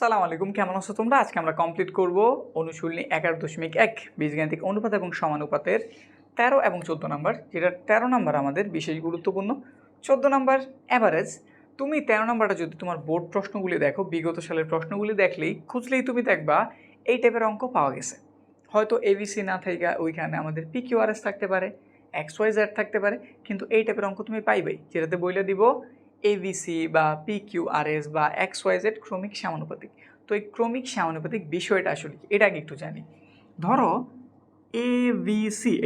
সালাম আলাইকুম, কেমন আছো তোমরা? আজকে আমরা কমপ্লিট করব অনুশীলনী এগারো দশমিক এক, বীজগাণিতিক অনুপাত এবং সমানুপাতের তেরো এবং চোদ্দ নাম্বার, যেটা তেরো নাম্বার আমাদের বিশেষ গুরুত্বপূর্ণ। চোদ্দ নাম্বার অ্যাভারেজ তুমি তেরো নাম্বারটা যদি তোমার বোর্ড প্রশ্নগুলি দেখো, বিগত সালের প্রশ্নগুলি দেখলেই খুঁজলেই তুমি দেখবা এই টাইপের অঙ্ক পাওয়া গেছে। হয়তো এবিসি না থেকে ওইখানে আমাদের পিকিউআরএস থাকতে পারে এক্স ওয়াই জেড থাকতে পারে, কিন্তু এই টাইপের অঙ্ক তুমি পাইবেই, যেটাতে বইলে দিব এবিসি বা পিকিউআরএস বা এক্স ওয়াই জেড ক্রমিক সমানুপাতিক তো এই ক্রমিক সমানুপাতিক বিষয়টা আসলে কি? এটা আগে একটু জানি। ধরো এ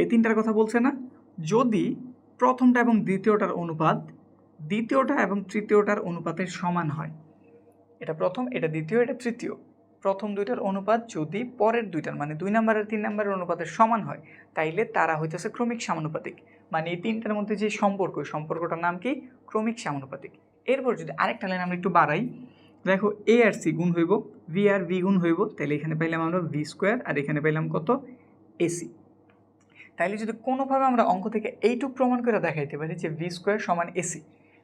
এই তিনটার কথা বলছে না? যদি প্রথমটা এবং দ্বিতীয়টার অনুপাত দ্বিতীয়টা এবং তৃতীয়টার অনুপাতের সমান হয়, এটা প্রথম, এটা দ্বিতীয়, এটা তৃতীয়। প্রথম দুইটার অনুপাত যদি পরের দুইটার মানে দুই নম্বরের, তিন নম্বরের অনুপাতের সমান হয়, তাইলে তারা হইতেছে ক্রমিক সমানুপাতিক মানে এই তিনটার মধ্যে যে সম্পর্ক, সম্পর্কটার নাম কি? ক্রমিক সমানুপাতিক। এরপর যদি আরেকটা লাইন আমরা একটু বাড়াই, দেখো এ আর সি গুণ হইব ভি আর ভি গুণ হইব তাহলে এখানে পাইলাম আমরা ভি স্কোয়ার আর এখানে পাইলাম কত? এসি তাইলে যদি কোনোভাবে আমরা অঙ্ক থেকে এইটুক প্রমাণ করে দেখাইতে পারি যে ভি স্কোয়ার সমান এসি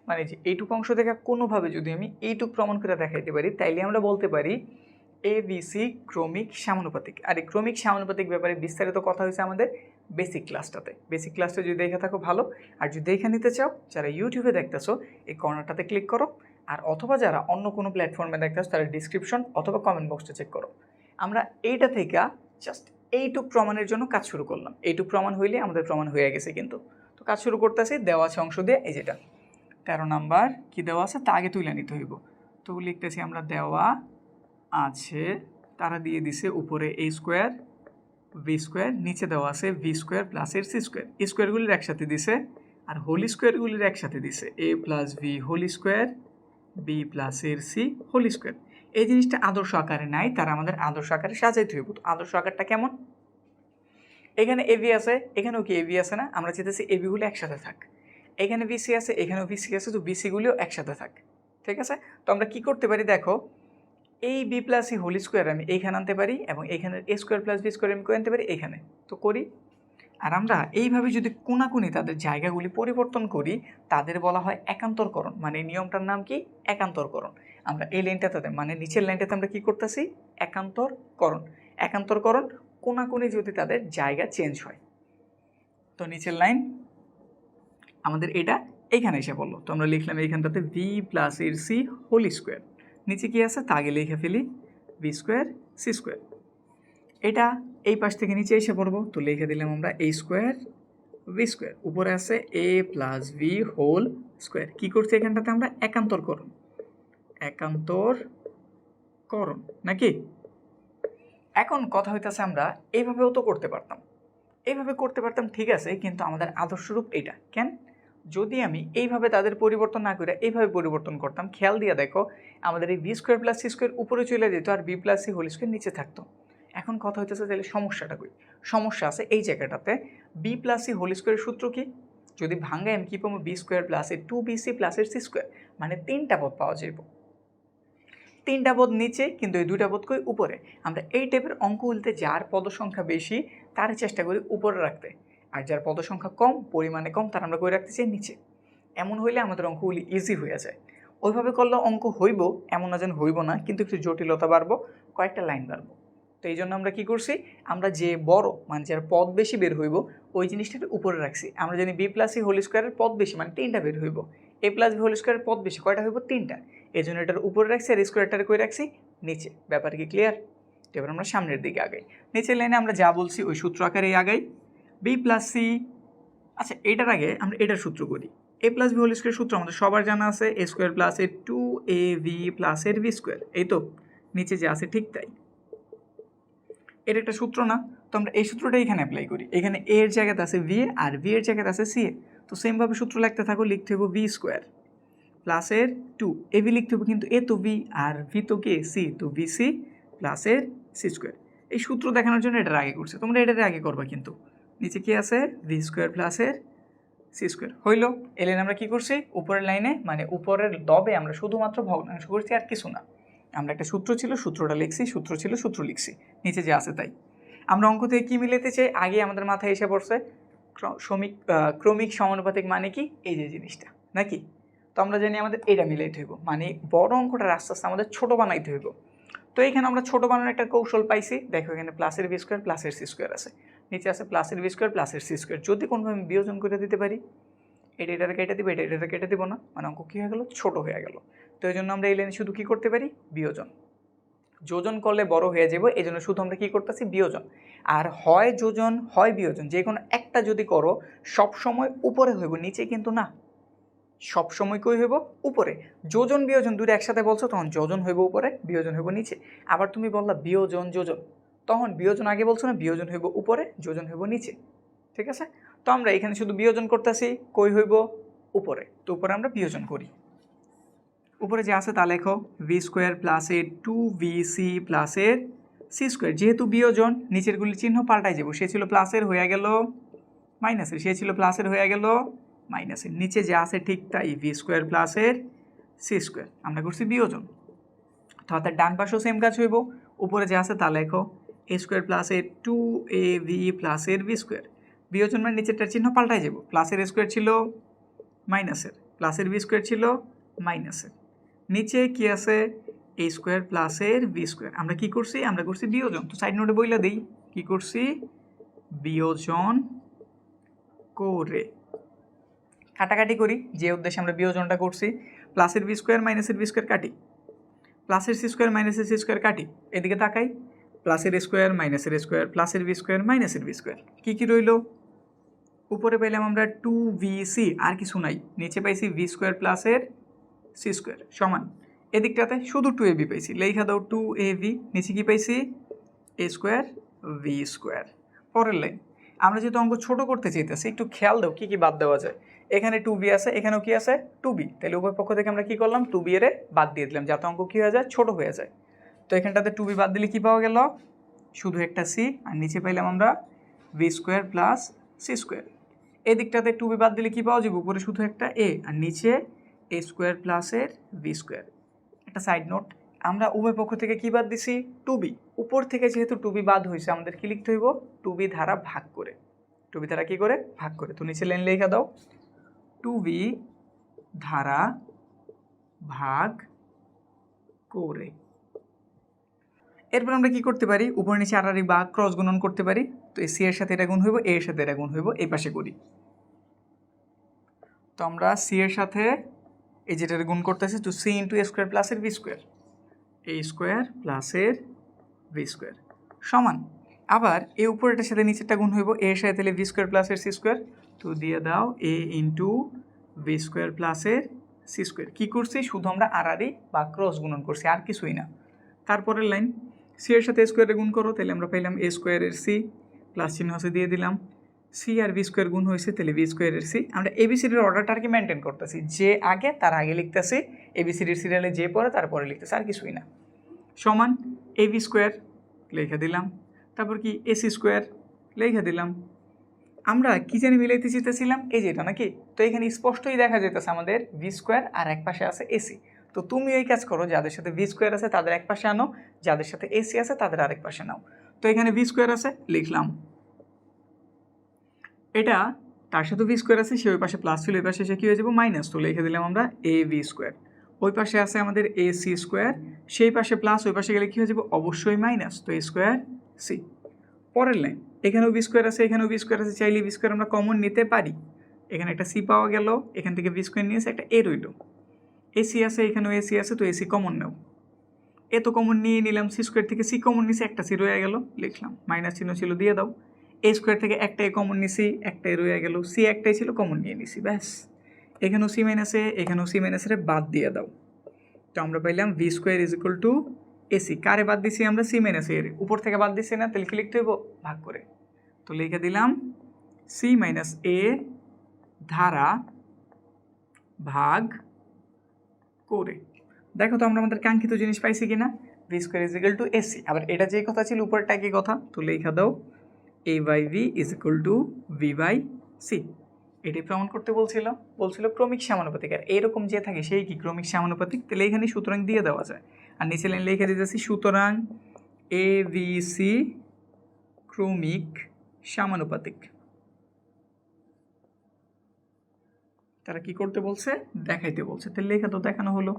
মানে যে এইটুক অংশ থেকে কোনোভাবে যদি আমি এইটুক প্রমাণ করে দেখাইতে পারি, তাইলে আমরা বলতে পারি এ বি সি ক্রমিক সমানুপাতিক। আর এই ক্রমিক সমানুপাতিক ব্যাপারে বিস্তারিত কথা হয়েছে আমাদের বেসিক ক্লাসটাতে বেসিক ক্লাসটা যদি দেখে থাকো ভালো, আর যদি দেখে নিতে চাও, যারা ইউটিউবে দেখতেছো, এই কর্নারটাতে ক্লিক করো। আর অথবা যারা অন্য কোনো প্ল্যাটফর্মে দেখতেছো, তারা ডিসক্রিপশন অথবা কমেন্ট বক্সটা চেক করো। আমরা এইটা থেকে জাস্ট এইটুক প্রমাণের জন্য কাজ শুরু করলাম। এইটুক প্রমাণ হইলে আমাদের প্রমাণ হয়ে গেছে কিন্তু। তো কাজ শুরু করতেছি, দেওয়া আছে অংশ দিয়ে, এই যেটা। তেরো নাম্বার, কি দেওয়া আছে? তা আগে তুলে নিতে হইব। তো লিখতেছি আমরা দেওয়া আছে, তারা দিয়ে দিছে উপরে এ স্কোয়ার ভি স্কোয়ার নিচে দেওয়া আছে ভি স্কোয়ার প্লাস এর সি স্কোয়ার স্কোয়ারগুলির একসাথে দিছে আর হোলি স্কোয়ারগুলির একসাথে দিছে। A plus B whole square B plus এর সি হোলি স্কোয়ার এই জিনিসটা আদর্শ আকারে নাই, তারা আমাদের আদর্শ আকারে সাজাইতে হইব আদর্শ আকারটা কেমন? এখানে এভি আছে, এখানেও কি এভি আছে না? আমরা চেতেছি এভিগুলো একসাথে থাক। এখানে বিসি আছে, এখানেও বিসি আছে, তো বিসিগুলিও একসাথে থাক। ঠিক আছে? তো আমরা কি করতে পারি? দেখো এই বি প্লাস হোলি স্কোয়ার আমি এইখানে আনতে পারি এবং এখানে A square plus B square আমি করে আনতে পারি এখানে তো করি। আর আমরা এইভাবে যদি কোনাকুনি তাদের জায়গাগুলি পরিবর্তন করি, তাদের বলা হয় একান্তরকরণ। মানে নিয়মটার নাম কি? একান্তরকরণ। আমরা এই লাইনটাতে মানে নিচের লাইনটাতে আমরা কি করতেছি? একান্তরকরণ। একান্তরকরণ, কোনাকুনি যদি তাদের জায়গা চেঞ্জ হয়। তো নিচের লাইন আমাদের এটা এইখানে এসে পড়ল। তো আমরা লিখলাম এইখানটাতে ভি প্লাস এর সি হোলি স্কোয়ার নিচে কি আছে? তা আগে লিখে ফেলি। ভি স্কোয়ার সি স্কোয়ার এটা এই পাশ থেকে নিচে এসে পড়ব। তো লিখে দিলাম আমরা এই স্কোয়ার ভি স্কোয়ার উপরে আছে A plus B whole square কী করছি এখানটাতে আমরা? একান্তর করুন। একান্তর করণ নাকি? এখন কথা হইতেছে আমরা এইভাবেও তো করতে পারতাম। এইভাবে করতে পারতাম, ঠিক আছে, কিন্তু আমাদের আদর্শরূপ এটা কেন? যদি আমি এইভাবে তাদের পরিবর্তন না করে এইভাবে পরিবর্তন করতাম, খেয়াল দিয়ে দেখো, আমাদের এই B square plus C square উপরে চলে যেত আর B plus C whole square নিচে থাকতো। এখন কথা হইতেছে তাহলে সমস্যাটা কই? সমস্যা আছে এই জায়গাটাতে বি প্লাস সি হোল স্কোয়ারের সূত্র কি? যদি ভাঙ্গাই আমি কী পাবো? বি স্কোয়ার প্লাস এ টু বি সি প্লাস এর সি স্কোয়ার মানে তিনটা পদ পাওয়া যাইব। তিনটা পদ নিচে, কিন্তু এই দুইটা পদ কই? উপরে। আমরা এই টাইপের অঙ্ক উলতে যার পদসংখ্যা বেশি, তার চেষ্টা করি উপরে রাখতে। আর যার পদসংখ্যা কম, পরিমাণে কম, তার আমরা করে রাখতে চাই নিচে। এমন হইলে আমাদের অঙ্কগুলি ইজি হয়ে যায়। ওইভাবে করলে অঙ্ক হইব, এমন না যেন হইব না, কিন্তু একটু জটিলতা বাড়বো, কয়েকটা লাইন বাড়বো। তো এই জন্য আমরা কি করছি? আমরা যে বড় মানে যার পদ বেশি বের হইব, ওই জিনিসটা উপরে রাখছি। আমরা জানি বি প্লাস সি হোল স্কোয়ারের পদ বেশি মানে তিনটা বের হইব। এ প্লাস বি হোল স্কোয়ারের পদ বেশি, কয়টা হইব? তিনটা। এই জন্য এটার উপরে রাখছি আর স্কোয়ারটার করে রাখছি? নিচে। ব্যাপার কি ক্লিয়ার এবার আমরা সামনের দিকে আগাই। নিচের লাইনে আমরা যা বলছি, ওই সূত্র আকারেই আগাই। বি প্লাস সি আচ্ছা এটার আগে আমরা এটার সূত্র করি। A plus B whole square সূত্র আমাদের সবার জানা আছে। এ স্কোয়ার প্লাস এ টু এ ভি প্লাস এর ভি স্কোয়ার এই তো, নিচে যে আছে ঠিক তাই। এর একটা সূত্র না? তো আমরা এই সূত্রটা এখানে অ্যাপ্লাই করি। এখানে এ এর জায়গাতে আছে ভি এ আর ভি এর জায়গাতে আছে সি এ। তো সেমভাবে সূত্র লিখতে থাকো, লিখতে হব ভি স্কোয়ার প্লাসের টু এ ভি লিখতে হবে কিন্তু এ তো ভি আর ভি তো কে? সি তো ভি সি প্লাসের সি স্কোয়ার এই সূত্র দেখানোর জন্য এটার আগে করছে। তোমরা এটার আগে করবা কিন্তু। নিচে কি আছে? ভি স্কোয়ার প্লাসের সি স্কোয়ার হইল এলেন আমরা কি করছি? উপরের লাইনে মানে উপরের দবে আমরা শুধুমাত্র ভগ্নাংশ করছি আর কিছু না। আমরা একটা সূত্র ছিল, সূত্রটা লিখছি, সূত্র ছিল, সূত্র লিখছি। নিচে যে আছে তাই। আমরা অঙ্ক থেকে কী মিলাতে চাই? আগে আমাদের মাথায় এসে পড়ছে শ্রমিক ক্রমিক সমানুপাতিক মানে কি? এই যে জিনিসটা, নাকি? তো আমরা জানি আমাদের এটা মিলাইতে হইব মানে বড় অঙ্কটা আস্তে আস্তে আমাদের ছোট বানাইতে হইব। তো এখানে আমরা ছোট বানানোর একটা কৌশল পাইছি। দেখো এখানে প্লাসের ভি স্কোয়ার প্লাসের সি স্কোয়ার আছে। নিচে আছে প্লাসের ভি স্কোয়ার প্লাসের সি স্কোয়ার যদি কোনোভাবে আমি বিয়োজন করে দিতে পারি, এটা এটার কেটে দিব, এটা এটার কেটে দিব না। মানে অঙ্ক কী হয়ে গেলো? ছোটো হয়ে গেল। তো এই জন্য আমরা এই লাইনে শুধু কী করতে পারি? বিয়োজন। যোজন করলে বড় হয়ে যাব, এই জন্য শুধু আমরা কী করতেছি? বিয়োজন। আর হয় যোজন, হয় বিয়োজন। যে কোনো একটা যদি করো, সব সময় উপরে হইব, নিচে কিন্তু না। সব সময় কই হইব? উপরে। যোজন, বিয়োজন দুটো একসাথে বলছো, তখন যোজন হইব উপরে, বিয়োজন হইব নিচে। আবার তুমি বললা বিয়োজন, যোজন। তখন বিয়োজন আগে বলছো না? বিয়োজন হইব উপরে, যোজন হইব নিচে। ঠিক আছে? তো আমরা এখানে শুধু বিয়োজন করতেছি, কই হইব? উপরে। তো উপরে আমরা বিয়োজন করি। উপরে যে আছে তা লেখো ভি স্কোয়ার প্লাস প্লাসের টু ভি সি প্লাস প্লাসের সি স্কোয়ার যেহেতু বিয়োজন, নিচেরগুলি চিহ্ন পাল্টাই যাব সে ছিল প্লাসের হয়ে গেল মাইনাসের সে ছিল প্লাসের হয়ে গেল মাইনাসের নিচে যে আছে ঠিক তাই ভি স্কোয়ার প্লাসের সি স্কোয়ার আমরা করছি বিয়োজন। তো হাতের ডান পাশেও সেম কাজ হইব। উপরে যে আছে তা লেখো এ স্কোয়ার প্লাসের টু এ ভি প্লাসের ভি স্কোয়ার বিয়োজন মানে নিচেরটার চিহ্ন পাল্টাই যাব। প্লাসের স্কোয়ার ছিল মাইনাসের প্লাসের ভি স্কোয়ার ছিল মাইনাসের নিচে কি আছে? এ স্কোয়ার প্লাসের বি স্কোয়ার আমরা কি করছি? আমরা করছি বিয়োজন তো সাইড নোটে বইলা দিই। কি করছি? বিয়োজন করে। কাটাকাটি করি। যে উদ্দেশ্যে আমরা বিয়োজনটা করছি। প্লাসের বি স্কোয়ার মাইনাসের বি স্কোয়ার কাটি। প্লাসের সি স্কোয়ার মাইনাসের সি স্কোয়ার কাটি। এদিকে তাকাই। প্লাসের স্কোয়ার, মাইনাসের স্কোয়ার, প্লাসের বি স্কোয়ার, মাইনাসের বি স্কোয়ার। কী কী রইল? উপরে পাইলাম আমরা টু সি আর কিছু নাই। নিচে পাইছি ভি স্কোয়ার প্লাসের সি স্কোয়ার, সমান। এদিকটাতে শুধু টু এ বি পাইছি। লেখা দাও টু এ ভি নিচে কী পাইছি? A square v square. পরের লাইন আমরা যেহেতু অঙ্ক ছোট করতে চাইতেছি, একটু খেয়াল দাও, কী কী বাদ দেওয়া যায়। এখানে টু বি আছে, এখানেও কি আছে? টু বি তাহলে উভয় পক্ষ থেকে আমরা কী করলাম? টু বি এর বাদ দিয়ে দিলাম, যাতে অঙ্ক কী হয়ে যায়? ছোট হয়ে যায়। তো এখানটাতে টু বি বাদ দিলে কী পাওয়া গেল? শুধু একটা সি আর নিচে পাইলাম আমরা v square plus c square এই দিকটাতে টু বি বাদ দিলে কী পাওয়া যাবে? উপরে শুধু একটা এ আর নিচে এ স্কোয়ার প্লাসের ভি স্কোয়ার একটা সাইড নোট আমরা উভয় পক্ষ থেকে কী বাদ দিছি? টু বি উপর থেকে যেহেতু টু বি বাদ হয়েছে আমাদের কী লিখতে হইব? টু বি ধারা ভাগ করে। টু বি ধারা কী করে? ভাগ করে। তো নিচে লেন লেখা দাও। টু বি ধারা ভাগ করে। এরপর আমরা কি করতে পারি? উপর নিচে আড়াআড়ি বা ক্রস গুণন করতে পারি। তো সি এর সাথে এটা গুণ হইব এ এর সাথে এটা গুণ হইব, এই পাশে করি। তো আমরা সি এর সাথে এই যেটার গুণ করতেছি, তো সি ইন্টু এ স্কোয়ার প্লাসের ভি স্কোয়ার এ স্কোয়ার প্লাসের ভি স্কোয়ার সমান। আবার এ উপরেটার সাথে নিচেরটা গুণ হইব এর সাথে তাহলে ভি স্কোয়ার প্লাসের সি স্কোয়ার তো দিয়ে দাও এ ইন্টু ভি স্কোয়ার প্লাসের সি স্কোয়ার কী করছি? শুধু আমরা আড়াআড়ি বা ক্রস গুণন করছি, আর কিছুই না। তারপরের লাইন সি এর সাথে স্কোয়ারে গুণ করো, তাহলে আমরা পাইলাম এ স্কোয়ারের সি প্লাস চিহ্ন আছে দিয়ে দিলাম। সি আর ভি স্কোয়ার গুণ হয়েছে, তাহলে বি স্কোয়ারের সি আমরা এবিসিডির অর্ডারটা আর কি মেনটেন করতেছি। যে আগে, তার আগে লিখতেছি। এবিসিডির সিরিয়ালে যে পরে, তারপরে লিখতেছি, আর কিছুই না। সমান এ বি স্কোয়ার লিখে দিলাম। তারপর কি এসি স্কোয়ার লিখে দিলাম। আমরা কি জানি মিলাইতে চেতেছিলাম এই যেটা নাকি? তো এখানে স্পষ্টই দেখা যেতেছে আমাদের বি স্কোয়ার আর এক পাশে আছে এসি তো তুমি এই কাজ করো, যাদের সাথে ভি স্কোয়ার আছে তাদের এক পাশে আনো, যাদের সাথে এসি আছে তাদের আরেক পাশে নাও। তো এখানে ভি স্কোয়ার আছে, লিখলাম। এটা তার সাথে ভি স্কোয়ার আছে, সে ওই পাশে প্লাস ছিল ওই পাশে সে কী হয়ে যাব? মাইনাস তো লিখে দিলাম আমরা এ ভি স্কোয়ার ওই পাশে আছে আমাদের এ সি স্কোয়ার সেই পাশে প্লাস ওই পাশে গেলে কী হয়ে যাবে? অবশ্যই মাইনাস তো এ স্কোয়ার সি পরের লাইন এখানেও বি স্কোয়ার আছে, এখানেও বি স্কোয়ার আছে, চাইলে বি স্কোয়ার আমরা কমন নিতে পারি। এখানে একটা সি পাওয়া গেল, এখান থেকে বি স্কোয়ার নিয়েছে একটা এ রইল। এসি আছে, এখানেও এসি আছে, তো এসি কমন নেও। এ তো কমন নিয়ে নিলাম সি স্কোয়ার থেকে সি কমন নিছে, একটা সি রয়ে গেল, লিখলাম। মাইনাস চিহ্ন ছিল, দিয়ে দাও। এ স্কোয়ার থেকে একটাই কমন নিছি, একটাই রয়ে গেল। সি একটাই ছিল কমন নিয়ে নিছি, ব্যাস। এখানেও সি মাইনাসে এখানেও সি মাইনাসে বাদ দিয়ে দাও। তো আমরা পাইলাম v square is equal to AC কারে বাদ দিছি আমরা? সি মাইনাস এর। উপর থেকে বাদ দিছি না, তাহলে কি লিখতে হইব? ভাগ করে। তো লিখে দিলাম সি মাইনাস এ ধারা ভাগ করে। দেখো তো আমরা আমাদের কাঙ্ক্ষিত জিনিস পাইছি কিনা? V square is equal to AC আবার এটা যে কথা ছিল উপরটা কি কথা, তো লেখা দাও। A by v is equal to v by c এটি প্রমাণ করতে বলছিল বলছিল ক্রমিক সমানুপাতিক। আর এরকম যে থাকে, সেই কি ক্রমিক সমানুপাতিক? তাহলে এখানে সুতরাং দিয়ে দেওয়া যায়। আর নিচে লাইন লিখে দিতেছি, সুতরাং এ ভি সি ক্রমিক সমানুপাতিক। তারা কি করতে বলছে? দেখাইতে বলছে। তাহলে লেখা তো দেখানো হলো।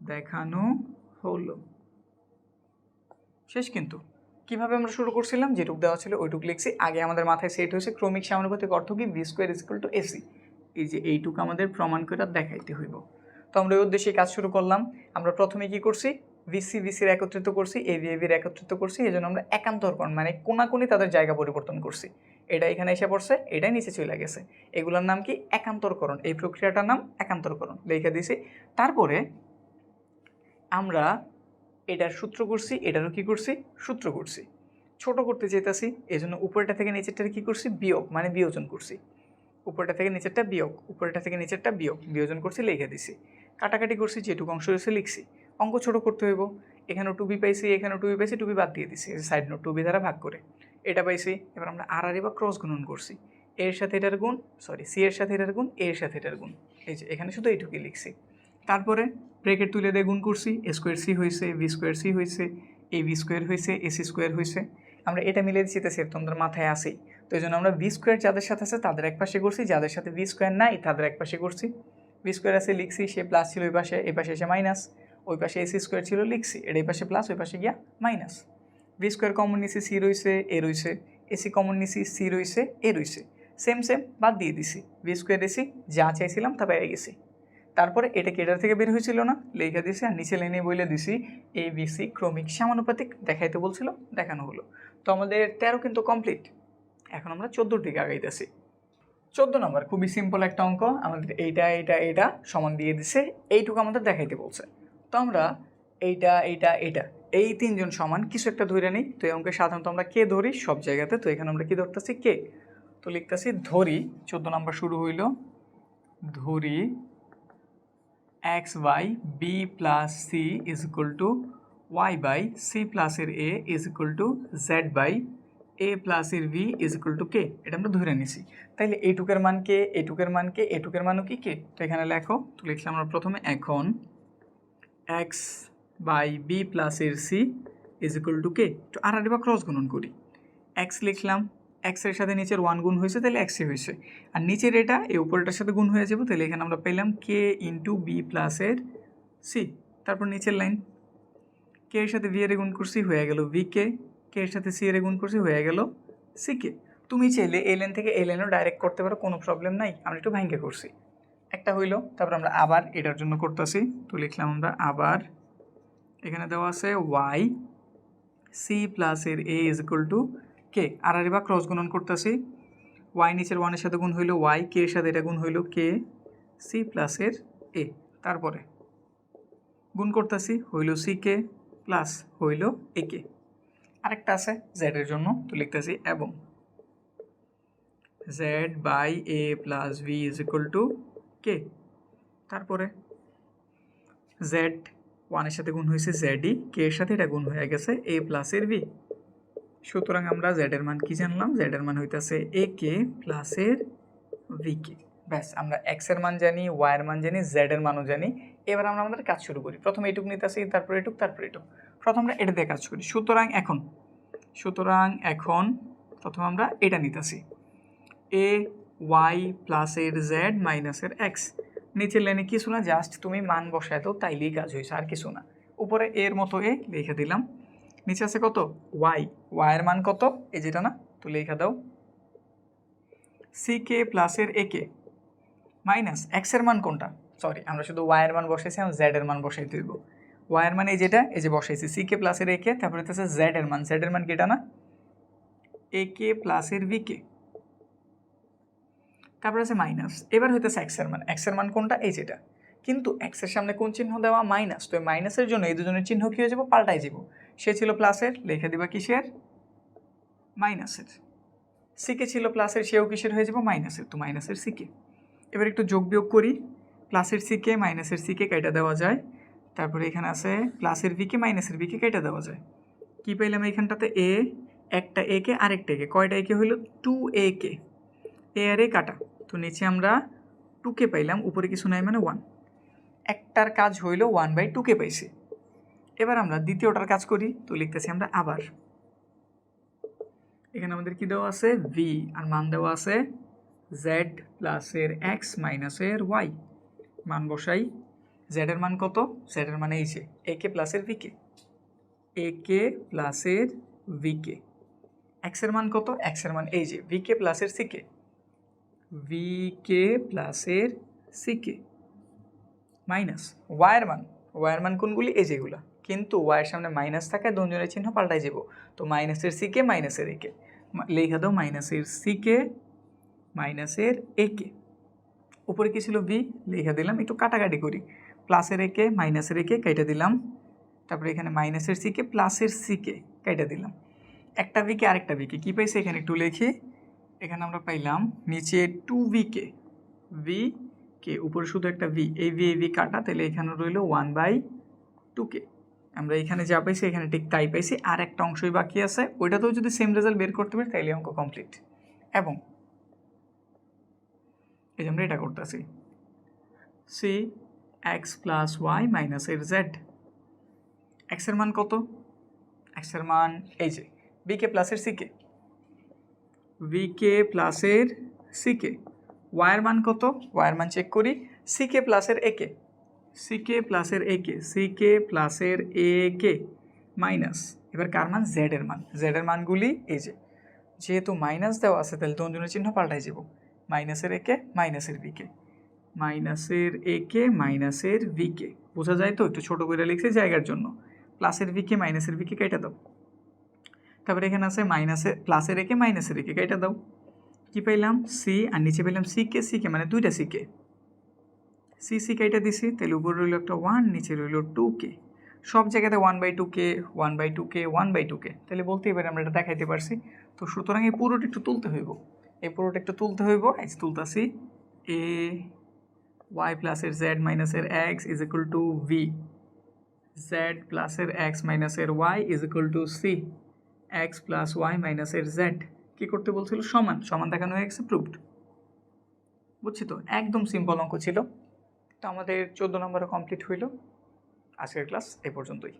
দেখানো হলো। শেষ কিন্তু। কীভাবে আমরা শুরু করছিলাম? যেটুক দেওয়া ছিল ওইটুক লিখছি। আগে আমাদের মাথায় সেট হয়েছে ক্রমিক সমানুপাতিক অর্থ কি? V square equal to AC এই যে এইটুকু আমাদের প্রমাণ করে দেখাইতে হইব। তো আমরা ওই উদ্দেশ্যে কাজ শুরু করলাম। আমরা প্রথমে কি করছি? ভিসি ভিসির একত্রিত করছি এভি এভির একত্রিত করছি। এই জন্য আমরা একান্তরকরণ মানে কোনাকুনি তাদের জায়গা পরিবর্তন করছি। এটা এখানে এসে পড়ছে, এটাই নিচে চলে গেছে। এগুলোর নাম কি? একান্তরকরণ। এই প্রক্রিয়াটার নাম একান্তরকরণ। লিখে দিছি। তারপরে আমরা এটার সূত্র করছি, এটারও কি করছি? সূত্র করছি। ছোট করতে চেয়েছি এই জন্য উপরেটা থেকে নিচেরটা কি করছি? বিয়োগ মানে বিয়োজন করছি। উপরেটা থেকে নিচেরটা বিয়োগ উপরেটা থেকে নিচেরটা বিয়োগ, বিয়োজন করছি, লিখে দিছি। কাটাকাটি করছি, যেটুকু অংশ রয়েছে লিখছি। অঙ্ক ছোট করতে হইব। এখানেও টুবি পাইছি, এখানেও টুবি পাইছি টুবি বাদ দিয়ে দিছি। সাইড নোট টুবি দ্বারা ভাগ করে। এটা পাইছি, এবার আমরা আর আর বা ক্রস গুণন করছি। এর সাথে এটার গুণ সরি সি এর সাথে এটার গুণ এর সাথে এটার গুণ। এই যে, এখানে শুধু এইটুকুই লিখছি। তারপরে ব্রেকেট তুলে দিয়ে গুণ করছি এ স্কোয়ার সি হয়েছে ভি স্কোয়ার সি হয়েছে এ ভি স্কোয়ার হয়েছে এসি স্কোয়ার হয়েছে আমরা এটা মিলে দিচ্ছি তা তো তোমাদের মাথায় আসেই তো এই জন্য আমরা ভি স্কোয়ার যাদের সাথে আছে, তাদের এক পাশে করছি, যাদের সাথে ভি স্কোয়ার নাই, তাদের এক পাশে করছি। ভি স্কোয়ার আছে, লিখছি, সে প্লাস ছিল ওই পাশে এ পাশে এসে মাইনাস ওই পাশে এসি স্কোয়ার ছিল, লিখছি। এটা এই পাশে প্লাস ওই পাশে গিয়া মাইনাস ভি স্কোয়ার কমন নিছি সি রয়েছে এ রয়েছে এসি কমন নিছি সি রয়েছে এ রয়েছে সেম সেম বাদ দিয়ে দিছি। ভি স্কোয়ার এসি যা চাইছিলাম তা পেয়ে গেছি। তারপরে এটা কেটার থেকে বের হয়েছিল না? লেখা দিছি আর নিচে লাইনে বলে দিছি এ বিসি ক্রমিক সামানুপাতিক দেখাইতে বলছিল, দেখানো হলো। তো আমাদের তেরো কিন্তু কমপ্লিট এখন আমরা চোদ্দোর দিকে আগাইতেছি। চোদ্দ নম্বর, খুবই সিম্পল একটা অঙ্ক। আমাদের এইটা এইটা এটা সমান দিয়ে দিছে। এইটুকু আমাদের দেখাইতে বলছে। তো আমরা এইটা এইটা এটা এই তিনজন সমান, কিছু একটা ধরে নিই। তো এই অঙ্কে সাধারণত আমরা কে ধরি? সব জায়গাতে। তো এখানে আমরা কি ধরতেছি? কে। তো লিখতেছি, ধরি। চোদ্দ নম্বর শুরু হইল। ধরি x by b plus c is equal to y by c প্লাসের a is equal to z by a প্লাসের v is equal to k. এটা আমরা ধরে নিছি। তাইলে এটুকের মান কে? এটুকের মান কে? এটুকের মানও কি কে? তো এখানে লেখো। তো লিখলাম আমরা প্রথমে এখন এক্স বাই বি প্লাসের c is equal to k তো আর বা ক্রস গুণন করি। এক্স লিখলাম এক্সের সাথে নিচের ওয়ান গুণ হয়েছে, তাহলে এক্সে হয়েছে। আর নিচের এটা এই উপরেটার সাথে গুণ হয়ে যাবে, তাহলে এখানে আমরা পেলাম কে ইন্টু বি প্লাসের সি তারপর নিচের লাইন কে এর সাথে ভি এর গুণ করছি, হয়ে গেল ভি কে কে এর সাথে সি এর গুণ করছি, হয়ে গেল সি কে তুমি চাইলে এ লাইন থেকে এ লাইনও ডাইরেক্ট করতে পারো, কোনো প্রবলেম নাই। আমরা একটু ভাঙ্গে করছি। একটা হইল, তারপর আমরা আবার এটার জন্য করতেছি। তো লিখলাম আমরা আবার, এখানে দেওয়া আছে ওয়াই সি প্লাসের a is equal to k আর আর বা ক্রস গুণন করতেছি। ওয়াই নিচের ওয়ানের সাথে গুণ হইল ওয়াই কে এর সাথে এটা গুণ হইল কে সি প্লাসের এ তারপরে গুণ করতেছি, হইল সি কে প্লাস হইল এ কে আরেকটা আছে জেডের জন্য, তো লিখতেছি এবং। Z by a plus v is equal to k? তারপরে? জেড ওয়ানের সাথে গুণ হয়েছে জেডই কে এর সাথে এটা গুণ হয়ে গেছে এ প্লাসের ভি সুতরাং আমরা জেডের মান কি জানলাম? জেডের মান হইতেছে এ কে প্লাসের ভি কে ব্যাস, আমরা এক্সের মান জানি ওয়াই এর মান জানি জেড এর মানও জানি। এবার আমরা আমাদের কাজ শুরু করি। প্রথমে এটুক নিতেছি, তারপর এটুক তারপর এটুক। প্রথম আমরা এটা দিয়ে কাজ করি। সুতরাং এখন সুতরাং এখন প্রথম আমরা এটা নিতেছি। এ ওয়াই প্লাসের জেড মাইনাসের এক্স নিচের লাইনে কিছু না জাস্ট তুমি মান বসায় তো তাইলেই কাজ হয়েছে, আর কিছু না। উপরে এর মতো এ লিখে দিলাম। নিচে আছে কত? ওয়াই ওয়াইয়ের মান কত? এই যেটা না, তো লেখা দাও। সি কে প্লাসের এ কে মাইনাস এক্সের মান কোনটা? সরি আমরা শুধু ওয়াইয়ের মান বসাইছি আমরা জেড এর মান বসাই দিব। ওয়াইয়ের মান এই যেটা, এই যে বসাইছি সি কে প্লাসের এ কে তারপরে হচ্ছে জেড এর মান। জেড এর মান কেটা না? এ কে প্লাসের ভি কে তারপরে আছে মাইনাস এবার হইতেছে এক্সের মান। এক্সের মান কোনটা? এই যেটা। কিন্তু এক্সের সামনে কোন চিহ্ন দেওয়া? মাইনাস তো এই মাইনাসের জন্য এই দুজনের চিহ্ন কী হয়ে যাব? পাল্টাই যাব। সে ছিল প্লাসের লিখে দিবা কিসের? মাইনাসের সিকে ছিল প্লাসের সেও কিসের হয়ে যাব? মাইনাসের তো মাইনাসের সিকে এবার একটু যোগ বিয়োগ করি। প্লাসের সিকে মাইনাসের সিকে কেটে দেওয়া যায়। তারপরে এখানে আছে প্লাসের ভিকে মাইনাসের ভিকে কেটে দেওয়া যায়। কী পাইলাম এইখানটাতে? এ একটা এ কে, আরেকটা একে কয়টা একে হইল? টু এ কে। আর কাটা। তো নিচে আমরা টুকে পাইলাম, উপরে কিছু নাই মানে ওয়ান একটার কাজ হইল ওয়ান বাই টুকে পাইছি। এবার আমরা দ্বিতীয়টার কাজ করি, তো লিখতেছি আমরা আবার। এখানে আমাদের কি দেওয়া আছে? ভি আর মান দেওয়া আছে জেড প্লাসের এক্স মাইনাসের ওয়াই মান বসাই। জেডের মান কত? জেডের মানে এই যে এ কে প্লাসের ভি কে এ কে প্লাসের ভিকে এক্সের মান কত? এক্সের মান এই যে ভিকে প্লাসের সিকে ভিকে প্লাসের সিকে মাইনাস ওয়াইয়ের মান ওয়াইয়ের মান কোনগুলি? এই যেগুলো। কিন্তু ওয়াইয়ের সামনে মাইনাস থাকায় দুজনের চিহ্ন পাল্টাই যাব। তো মাইনাসের সিকে মাইনাসের একে লেখা দাও মাইনাসের সিকে মাইনাসের একে উপরে কি ছিল ভি লেখা দিলাম, একটু কাটাকাটি করি। প্লাসের একে মাইনাসের একে কেটে দিলাম। তারপরে এখানে মাইনাসের সিকে প্লাসের সিকে কেটে দিলাম। একটা ভিকে আরেকটা ভিকে কী পাইছে এখানে একটু লিখি। এখানে আমরা পাইলাম নিচে two v k v k উপরে শুধু একটা ভি এই ভি এই ভি কাটা, তাহলে এখানে রইল ওয়ান বাই টু কে আমরা এখানে যা পাইছি, এখানে ঠিক তাই পাইছি। আর একটা অংশই বাকি আছে। ওইটাতেও যদি সেম রেজাল্ট বের করতে পারি, তাইলে অঙ্ক কমপ্লিট এবং এই আমরা এটা করতেছি। C x plus y minus এর জেড এক্সের মান কত? এক্সের মান এই যে বিকে প্লাসের সিকে ভিকে প্লাসের সিকে ওয়াইয়ের মান কত? ওয়াইয়ের মান চেক করি। সিকে প্লাসের একে সিকে প্লাসের একে সিকে প্লাসের এ কে মাইনাস এবার কার মান? জেড এর মান। জেড এর মানগুলি এই যে। যেহেতু মাইনাস দেওয়া আছে, তাহলে দন্দনের চিহ্ন পাল্টাই যাব। মাইনাসের একে মাইনাসের বিকে মাইনাসের একে মাইনাসের ভিকে বোঝা যায় তো? একটু ছোটো করে লিখছি জায়গার জন্য। প্লাসের ভিকে মাইনাসের ভিকে কেটে দাও। তারপরে এখানে আছে মাইনাসে প্লাসের একে মাইনাসের একে কেটে দাও। কী পাইলাম? সি আর নিচে পেলাম সিকে সিকে মানে দুইটা সিকে সি সি কেটে দিছি, তাহলে উপরে রইল একটা ওয়ান নিচে রইল টু কে সব জায়গাতে one by two k one by two k one by two k তাহলে বলতেই পারি আমরা এটা দেখাইতে পারছি। তো সুতরাং এই পুরোটা একটু তুলতে হইব। এই পুরোটা একটু তুলতে হইব। এক্স তুলতাছি এ ওয়াই প্লাসের জেড মাইনাসের x is equal to v z প্লাসের এক্স মাইনাসের y is equal to c x plus y মাইনাসের জেড। কী করতে বলছিল? সমান। সমান দেখানো হয়ে গেছে প্রুভড বুঝছি তো? একদম সিম্পল অঙ্ক ছিল। তো আমাদের চোদ্দ নম্বরে কমপ্লিট হইল। আজকের ক্লাস এ পর্যন্তই।